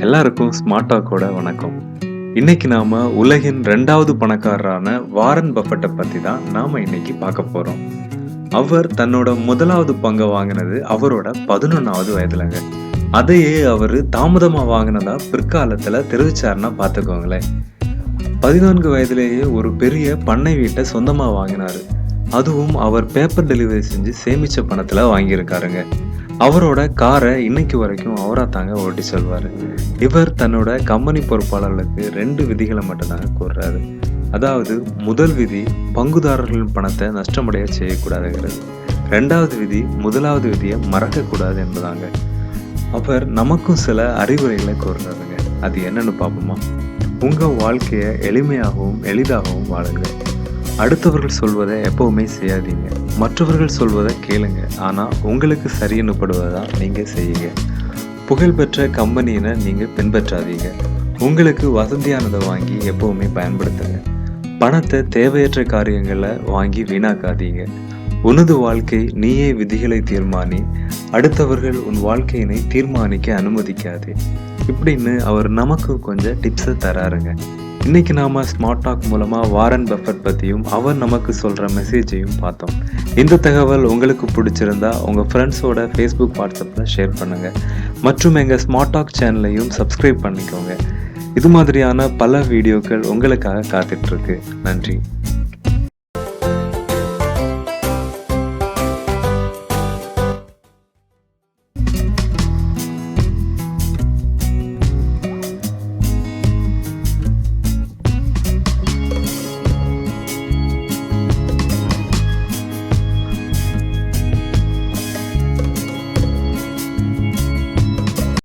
எல்லாருக்கும் ஸ்மார்ட் கூட வணக்கம். இன்னைக்கு நாம உலகின் ரெண்டாவது பணக்காரரான வாரன் பஃபட்டை பத்தி தான் நாம இன்னைக்கு பார்க்க போறோம். அவர் தன்னோட முதலாவது பங்கை வாங்கினது அவரோட பதினொன்னாவது வயதுலங்க. அதையே அவர் தாமதமா வாங்கினதா பிற்காலத்துல தெரிவிச்சாருன்னா பார்த்துக்கோங்களேன். பதினான்கு வயதிலேயே ஒரு பெரிய பண்ணை வீட்டை சொந்தமா வாங்கினாரு. அதுவும் அவர் பேப்பர் டெலிவரி செஞ்சு சேமிச்ச பணத்துல வாங்கியிருக்காருங்க. அவரோட காரை இன்னைக்கு வரைக்கும் அவரா தாங்க ஓட்டி சொல்வார். இவர் தன்னோட கம்பெனி பொறுப்பாளர்களுக்கு ரெண்டு விதிகளை மட்டும்தாங்க கூறுறாரு. அதாவது முதல் விதி பங்குதாரர்களின் பணத்தை நஷ்டமடைய செய்யக்கூடாதுங்கிறது. ரெண்டாவது விதி முதலாவது விதியை மறக்கக்கூடாது என்பதாங்க. அவர் நமக்கும் சில அறிவுரைகளை கூறுறாருங்க. அது என்னன்னு பார்ப்போமா? உங்கள் வாழ்க்கையை எளிமையாகவும் எளிதாகவும் வாழுங்க. அடுத்தவர்கள் சொல்வதை எப்பவுமே செய்யாதீங்க. மற்றவர்கள் சொல்வதை கேளுங்க. ஆனால் உங்களுக்கு சரின்னு நீங்கள் செய்யுங்க. புகழ்பெற்ற கம்பெனியினை நீங்கள் பின்பற்றாதீங்க. உங்களுக்கு வசதியானதை வாங்கி எப்பவுமே பயன்படுத்துங்க. பணத்தை தேவையற்ற காரியங்களை வாங்கி வீணாக்காதீங்க. உனது வாழ்க்கை நீயே விதிகளை தீர்மானி அடுத்தவர்கள் உன் வாழ்க்கையினை தீர்மானிக்க அனுமதிக்காதே. இப்படின்னு அவர் நமக்கு கொஞ்சம் டிப்ஸை தராருங்க. இன்னைக்கு நாம ஸ்மார்ட் டாக் மூலமா வாரன் பஃபட் பத்தியும் அவர் நமக்கு சொல்ற மெசேஜையும் பார்த்தோம். இந்த தகவல் உங்களுக்கு பிடிச்சிருந்தா உங்க ஃப்ரெண்ட்ஸோட ஃபேஸ்புக் வாட்ஸ்அப்ல ஷேர் பண்ணுங்க. மற்றும் எங்க ஸ்மார்ட் டாக் சேனலையும் சப்ஸ்கிரைப் பண்ணிக்கோங்க. இது மாதிரியான பல வீடியோக்கள் உங்களுக்காக காத்துட்ருக்கு நன்றி.